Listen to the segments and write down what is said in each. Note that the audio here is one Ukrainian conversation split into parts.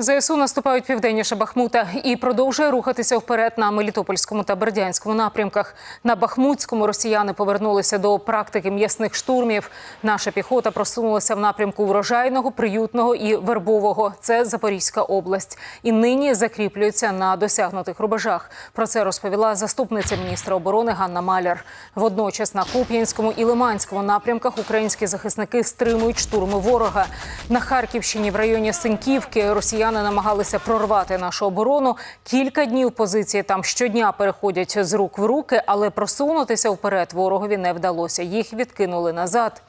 ЗСУ наступають південніше Бахмута і продовжує рухатися вперед на Мелітопольському та Бердянському напрямках. На Бахмутському росіяни повернулися до практики м'ясних штурмів. Наша піхота просунулася в напрямку врожайного, приютного і вербового. Це Запорізька область. І нині закріплюється на досягнутих рубежах. Про це розповіла заступниця міністра оборони Ганна Маляр. Водночас на Куп'янському і Лиманському напрямках українські захисники стримують штурми ворога. На Харківщині в районі Синьківки росіяни намагалися прорвати нашу оборону. Кілька днів позиції там щодня переходять з рук в руки, але просунутися вперед ворогові не вдалося. Їх відкинули назад.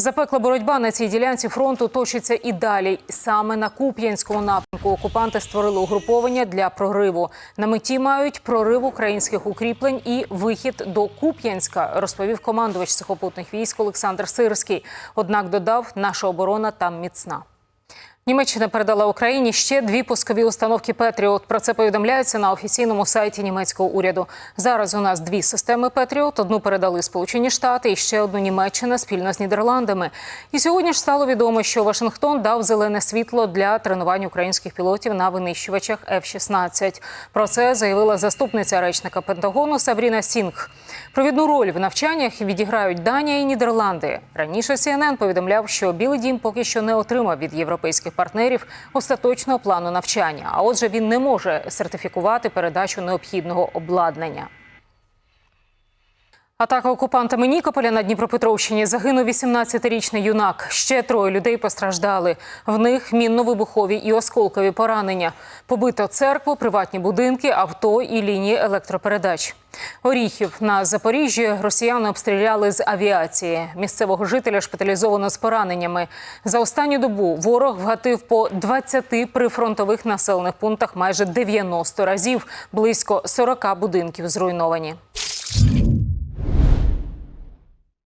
Запекла боротьба на цій ділянці фронту точиться і далі. Саме на Куп'янському напрямку окупанти створили угруповання для прориву. На меті мають прорив українських укріплень і вихід до Куп'янська, розповів командувач сухопутних військ Олександр Сирський. Однак додав, наша оборона там міцна. Німеччина передала Україні ще дві пускові установки Петріот. Про це повідомляється на офіційному сайті німецького уряду. Зараз у нас дві системи Петріот. Одну передали Сполучені Штати і ще одну Німеччина спільно з Нідерландами. І сьогодні ж стало відомо, що Вашингтон дав зелене світло для тренувань українських пілотів на винищувачах F-16. Про це заявила заступниця речника Пентагону Сабріна Сінг. Провідну роль в навчаннях відіграють Данія і Нідерланди. Раніше CNN повідомляв, що Білий Дім поки що не отримав від європейських партнерів остаточного плану навчання. А отже, він не може сертифікувати передачу необхідного обладнання. Атака окупантами Нікополя на Дніпропетровщині загинув 18-річний юнак. Ще троє людей постраждали. В них мінно-вибухові і осколкові поранення. Побито церкву, приватні будинки, авто і лінії електропередач. Оріхів на Запоріжжі росіяни обстріляли з авіації. Місцевого жителя шпиталізовано з пораненнями. За останню добу ворог вгатив по 20 прифронтових населених пунктах майже 90 разів. Близько 40 будинків зруйновані.